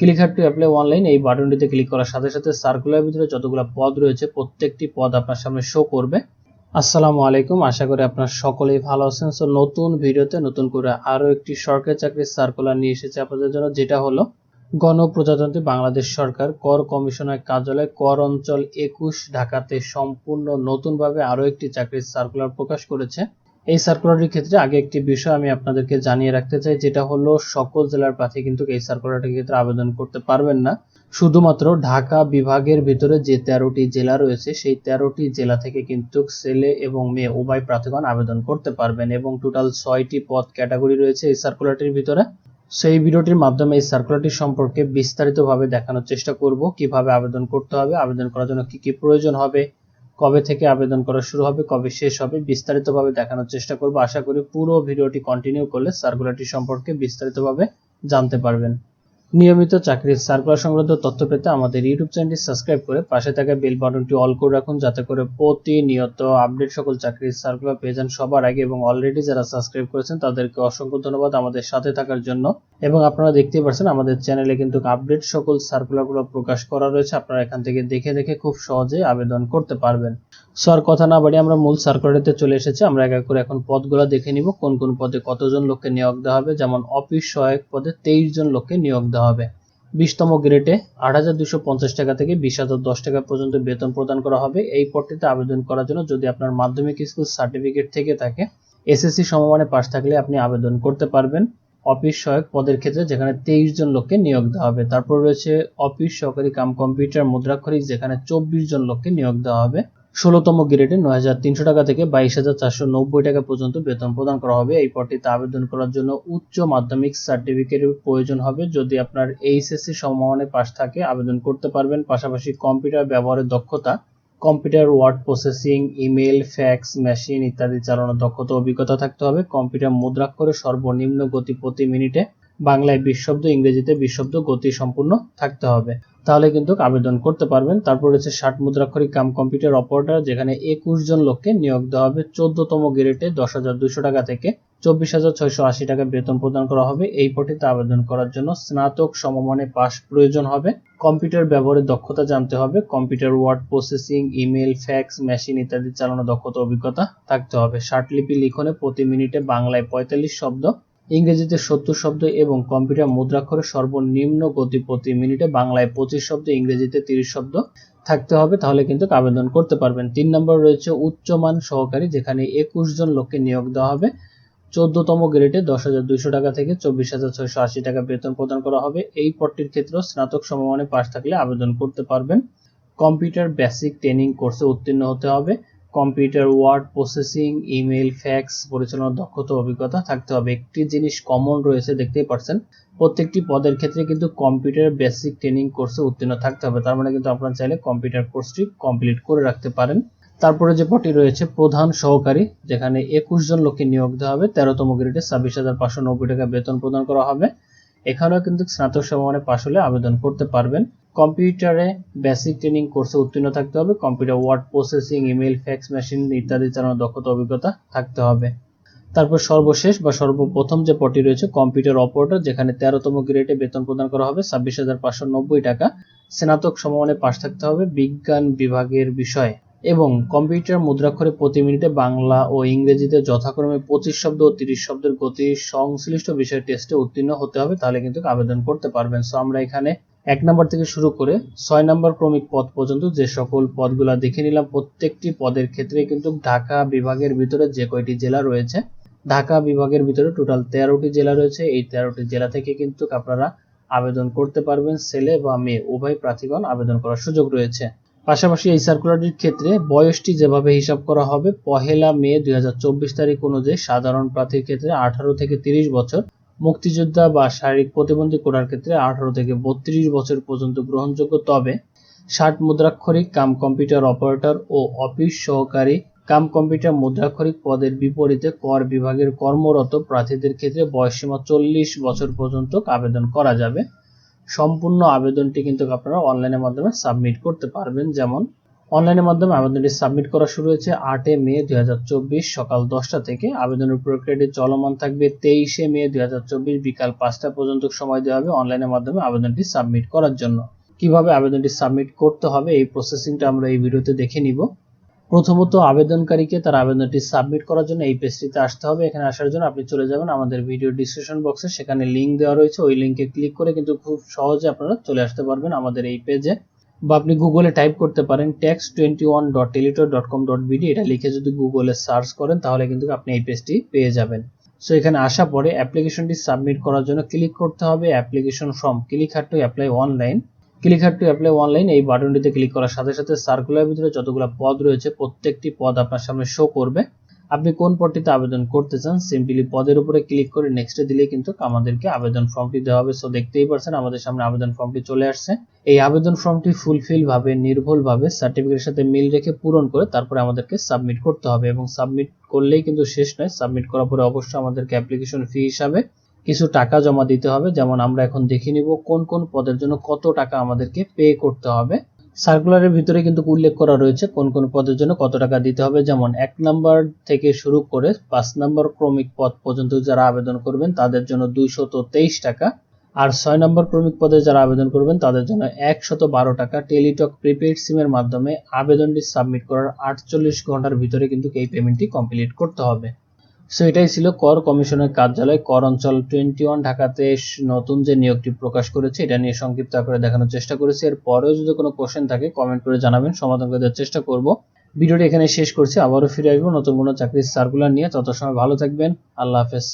Click here to apply online, এই বাটনটিতে click করার সাথে সাথে সার্কুলার ভিতরে যতগুলো পদ রয়েছে, প্রত্যেকটি পদ আপনার সামনে শো করবে। আসসালামু আলাইকুম, আশা করি আপনার সকলেই ভালো আছেন। সো নতুন ভিডিওতে নতুন করে আরও একটি সরকারি চাকরির সার্কুলার নিয়ে এসেছে আপনাদের জন্য, যেটা হলো গণপ্রজাতন্ত্রী বাংলাদেশ সরকার, কর কমিশনার কার্যালয়, কর অঞ্চল একুশ, ঢাকাতে সম্পূর্ণ নতুনভাবে আরও একটি চাকরির সার্কুলার প্রকাশ করেছে। এই সার্কুলারের ক্ষেত্রে আগে একটি বিষয় আমি আপনাদেরকে জানিয়ে রাখতে চাই, যেটা হলো সকল জেলার প্রার্থী কিন্তু এই সার্কুলারটির ক্ষেত্রে আবেদন করতে পারবেন না। শুধুমাত্র ঢাকা বিভাগের ভিতরে যে তেরোটি জেলা রয়েছে, সেই তেরোটি জেলা থেকে কিন্তু ছেলে এবং মেয়ে উভয় প্রার্থীগণ আবেদন করতে পারবেন এবং টোটাল ছয়টি পদ ক্যাটাগরি রয়েছে এই সার্কুলারটির ভিতরে। সেই ভিডিওটির মাধ্যমে এই সার্কুলারটি সম্পর্কে বিস্তারিতভাবে দেখানোর চেষ্টা করব, কীভাবে আবেদন করতে হবে, আবেদন করার জন্য কি কি প্রয়োজন হবে কবে থেকে আবেদন করা শুরু হবে, কবে শেষ হবে, বিস্তারিতভাবে দেখানোর চেষ্টা করব। আশা করি পুরো ভিডিওটি কন্টিনিউ করলে সার্কুলারটি সম্পর্কে বিস্তারিতভাবে জানতে পারবেন। নিয়মিত চাকরির সার্কুলার সংক্রান্ত তথ্য পেতে আমাদের ইউটিউব চ্যানেলটি সাবস্ক্রাইব করে পাশে থাকা বেল বাটনটি অল করে রাখুন, যাতে করে প্রতিনিয়ত আপডেট সকল চাকরির সার্কুলার পেয়ে যান সবার আগে এবং অলরেডি যারা সাবস্ক্রাইব করেছেন তাদেরকে অসংখ্য ধন্যবাদ আমাদের সাথে থাকার জন্য। এবং আপনারা দেখতেই পাচ্ছেন আমাদের চ্যানেলে কিন্তু আপডেট সকল সার্কুলারগুলো প্রকাশ করা রয়েছে। আপনারা এখান থেকে দেখে দেখে খুব সহজে আবেদন করতে পারবেন। সো আর কথা না বাড়ি আমরা মূল সার্কুলারিতে চলে এসেছি। আমরা এক এক করে এখন পদগুলো দেখে নিব, কোন কোন পদে কতজন লোককে নিয়োগ দেওয়া হবে। যেমন অফিস সহায়ক পদে তেইশ জন লোককে নিয়োগ দেওয়া হবে। বিশতম গ্রেডে আট হাজার দুশো পঞ্চাশ টাকা থেকে বিশ হাজার দশ টাকা পর্যন্ত বেতন প্রদান করা হবে। এই পদটিতে আবেদন করার জন্য যদি আপনার মাধ্যমিক স্কুল সার্টিফিকেট থেকে থাকে এসএসসি সমমানে পাশ থাকলে আপনি আবেদন করতে পারবেন। অফিস সহায়ক পদের ক্ষেত্রে যেখানে তেইশ জন লোককে নিয়োগ দেওয়া হবে। তারপর রয়েছে অফিস সহকারী কাম কম্পিউটার মুদ্রাক্ষরিক, যেখানে চব্বিশ জন লোককে নিয়োগ দেওয়া হবে। ষোলোতম গ্রেডে নয় হাজার তিনশো টাকা থেকে বাইশ হাজার চারশো নব্বই টাকা পর্যন্ত বেতন প্রদান করা হবে। এই পদটিতে আবেদন করার জন্য উচ্চ মাধ্যমিক সার্টিফিকেটের প্রয়োজন হবে। যদি আপনার এইচএসসি সমমানে পাশ থাকে, আবেদন করতে পারবেন। পাশাপাশি কম্পিউটার ব্যবহারের দক্ষতা, computer word processing email fax, machine ইত্যাদি চালানোর দক্ষতা অভিজ্ঞতা থাকতে হবে। কম্পিউটার মুদ্রাক্ষরে সর্বনিম্ন গতি প্রতি মিনিটে বাংলায় বিশ শব্দ ইংরেজিতে বিশ শব্দ গতি সম্পূর্ণ থাকতে হবে। তাহলে কিন্তু আবেদন করতে পারবেন। তারপর রয়েছে ষাট মুদ্রাক্ষরিক কাম কম্পিউটার অপারেটর, যেখানে একুশ জন লোককে নিয়োগ দেওয়া হবে। চোদ্দতম গ্রেডে দশ হাজার দুশো টাকা থেকে চব্বিশ হাজার ছয়শো আশি টাকা বেতন প্রদান করা হবে। এই পটিতে আবেদন করার জন্য স্নাতক সমমানে পাস প্রয়োজন হবে। কম্পিউটার ব্যবহারের দক্ষতা জানতে হবে। Computer, word processing email fax, machine ইত্যাদি চালানো দক্ষতা, অভিজ্ঞতা থাকতে হবে। ষাটলিপি লিখনে প্রতি মিনিটে বাংলায় পঁয়তাল্লিশ শব্দ ইংরেজিতে সত্তর শব্দ এবং কম্পিউটার মুদ্রাক্ষরে সর্বনিম্ন গতি প্রতি মিনিটে বাংলায় পঁচিশ শব্দ, ইংরেজিতে তিরিশ শব্দ থাকতে হবে, তাহলে কিন্তু আবেদন করতে পারবেন। তিন নম্বর রয়েছে উচ্চমান সহকারী, যেখানে একুশ জন লোককে নিয়োগ দেওয়া হবে। চোদ্দতম গ্রেডে দশ হাজার দুইশো টাকা থেকে চব্বিশ হাজার ছয়শো আশি টাকা বেতন প্রদান করা হবে। এই পদটির ক্ষেত্রে স্নাতক সমমানে পাশ থাকলে আবেদন করতে পারবেন। কম্পিউটার বেসিক ট্রেনিং কোর্সে উত্তীর্ণ হতে হবে। Computer, word processing email fax, পরিচালনার দক্ষতা, অভিজ্ঞতা থাকতে হবে। একটি জিনিস কমন রয়েছে, দেখতেই পাচ্ছেন প্রত্যেকটি পদের ক্ষেত্রে কিন্তু কম্পিউটার বেসিক ট্রেনিং কোর্সে উত্তীর্ণ থাকতে হবে। তার মানে কিন্তু আপনারা চাইলে কম্পিউটার কোর্সটি কমপ্লিট করে রাখতে পারেন। তারপরে যে পদটি রয়েছে, প্রধান সহকারী, যেখানে একুশ জন লোককে নিয়োগ দেওয়া হবে। তেরোতম গ্রেডে ছাব্বিশ হাজার পাঁচশো নব্বই টাকা বেতন প্রদান করা হবে। এখানেও কিন্তু স্নাতক সমমানে পাশ হলে আবেদন করতে পারবেন। কম্পিউটারে বেসিক ট্রেনিং কোর্সে উত্তীর্ণ থাকতে হবে computer word processing email fax machine ইত্যাদি চালানোর দক্ষতা, অভিজ্ঞতা থাকতে হবে। তারপর সর্বশেষ বা সর্বপ্রথম যে পটি রয়েছে কম্পিউটার অপারেটর যেখানে তেরোতম গ্রেডে বেতন প্রদান করা হবে, ছাব্বিশ হাজার পাঁচশো নব্বই টাকা। স্নাতক সমমানে পাশ থাকতে হবে বিজ্ঞান বিভাগের বিষয়ে। এবং কম্পিউটার মুদ্রাক্ষরে প্রতি মিনিটে বাংলা ও ইংরেজিতে যথাক্রমে পঁচিশ শব্দ ও তিরিশ শব্দের গতি সংশ্লিষ্ট বিষয়ে টেস্টে উত্তীর্ণ হতে হবে, তাহলে কিন্তু আবেদন করতে পারবেন। সো আমরা এখানে এক নম্বর থেকে শুরু করে ছয় নম্বর ক্রমিক পদ পর্যন্ত যে সকল পদগুলা দেখে নিলাম, প্রত্যেকটি পদের ক্ষেত্রে কিন্তু ঢাকা বিভাগের ভিতরে যে কয়টি জেলা রয়েছে, ঢাকা বিভাগের ভিতরে টোটাল তেরোটি জেলা রয়েছে। এই তেরোটি জেলা থেকে কিন্তু আপনারা আবেদন করতে পারবেন। ছেলে বা মেয়ে, উভয় প্রার্থীগণ আবেদন করার সুযোগ রয়েছে। পাশাপাশি এই সার্কুলারটির ক্ষেত্রে বয়সটি যেভাবে হিসাব করা হবে, পহেলা মে দুই হাজার চব্বিশ তারিখ অনুযায়ী সাধারণ প্রার্থীর ক্ষেত্রে আঠারো থেকে তিরিশ বছর মুক্তিযোদ্ধা বা শারীরিক প্রতিবন্ধী করার ক্ষেত্রে আঠারো থেকে বত্রিশ বছর পর্যন্ত গ্রহণযোগ্য। তবে ষাট মুদ্রাক্ষরিক কাম কম্পিউটার অপারেটর ও অফিস সহকারী কাম কম্পিউটার মুদ্রাক্ষরিক পদের বিপরীতে কর বিভাগের কর্মরত প্রার্থীদের ক্ষেত্রে বয়সসীমা চল্লিশ বছর পর্যন্ত আবেদন করা যাবে। সম্পূর্ণ আবেদনটি কিন্তু আপনারা অনলাইনের মাধ্যমে সাবমিট করতে পারবেন। যেমন অনলাইনের মাধ্যমে আবেদনটি সাবমিট করা শুরু হয়েছে আটে মে দুই হাজার চব্বিশ সকাল দশটা থেকে। আবেদনের প্রক্রিয়াটি চলমান থাকবে তেইশে মে দুই হাজার চব্বিশ বিকাল পাঁচটা পর্যন্ত সময় দেওয়া হবে অনলাইনের মাধ্যমে আবেদনটি সাবমিট করার জন্য। কীভাবে আবেদনটি সাবমিট করতে হবে এই প্রসেসিংটা আমরা এই ভিডিওতে দেখে নিব। প্রথমত আবেদনকারীকে তার আবেদনটি সাবমিট করার জন্য এই পেজটিতে আসতে হবে। এখানে আসার জন্য আপনি চলে যাবেন আমাদের ভিডিও ডিসক্রিপশন বক্সে। সেখানে লিঙ্ক দেওয়া রয়েছে। ওই লিঙ্কে ক্লিক করে কিন্তু খুব সহজে আপনারা চলে আসতে পারবেন আমাদের এই পেজে বা আপনি গুগলে টাইপ করতে পারেন tax twenty one dot Teletalk dot com dot BD এটা লিখে যদি গুগলে সার্চ করেন, তাহলে কিন্তু আপনি এই পেজটি পেয়ে যাবেন। সো এখানে আসা পরে অ্যাপ্লিকেশনটি সাবমিট করার জন্য ক্লিক করতে হবে application form click here to apply online click here to apply online এই বাটনটিতে ক্লিক করার সাথে সাথে সার্কুলার ভিতরে যতগুলো পদ রয়েছে, প্রত্যেকটি পদ আপনার সামনে শো করবে। আপনি কোন পদটিতে আবেদন করতে চান সিম্পলি পদের উপরে ক্লিক করে নেক্সটে দিলে কিন্তু আমাদেরকে আবেদন ফর্মটি দেওয়া হবে। সো দেখতেই পারছেন আমাদের সামনে আবেদন ফর্মটি চলে আসছে। এই আবেদন ফর্মটি ফুলফিল ভাবে নির্ভুল ভাবে সার্টিফিকেটের সাথে মিল রেখে পূরণ করে তারপরে আমাদেরকে সাবমিট করতে হবে এবং সাবমিট করলেই কিন্তু শেষ নয়। সাবমিট করার পরে অবশ্যই আমাদেরকে অ্যাপ্লিকেশন ফি হিসাবে কিছু টাকা জমা দিতে হবে। যেমন আমরা এখন দেখে নিব কোন কোন পদের জন্য কত টাকা আমাদেরকে পে করতে হবে। সার্কুলারের ভিতরে কিন্তু উল্লেখ করা রয়েছে কোন কোন পদের জন্য কত টাকা দিতে হবে। যেমন এক নাম্বার থেকে শুরু করে পাঁচ নাম্বার ক্রমিক পদ পর্যন্ত যারা আবেদন করবেন, তাদের জন্য দুইশত তেইশ টাকা। আর ছয় নম্বর ক্রমিক পদে যারা আবেদন করবেন, তাদের জন্য একশত বারো টাকা। টেলিটক প্রিপেড সিমের মাধ্যমে আবেদনটি সাবমিট করার আটচল্লিশ ঘণ্টার ভিতরে কিন্তু এই পেমেন্টটি কমপ্লিট করতে হবে। সো এটাই ছিল কর কমিশনের কার্যালয়। কর অঞ্চল টোয়েন্টি ওয়ান ঢাকাতে নতুন যে নিয়োগটি প্রকাশ করেছে, এটা নিয়ে সংক্ষিপ্ত আকারে দেখানোর চেষ্টা করেছি। এর পরেও যদি কোনো কোশ্চেন থাকে কমেন্ট করে জানাবেন, সমাধান করে দেওয়ার চেষ্টা করব। ভিডিওটি এখানে শেষ করছি। আবারও ফিরে আসব নতুন কোনো চাকরির সার্কুলার নিয়ে। তত সময় ভালো থাকবেন। আল্লাহ হাফেজ।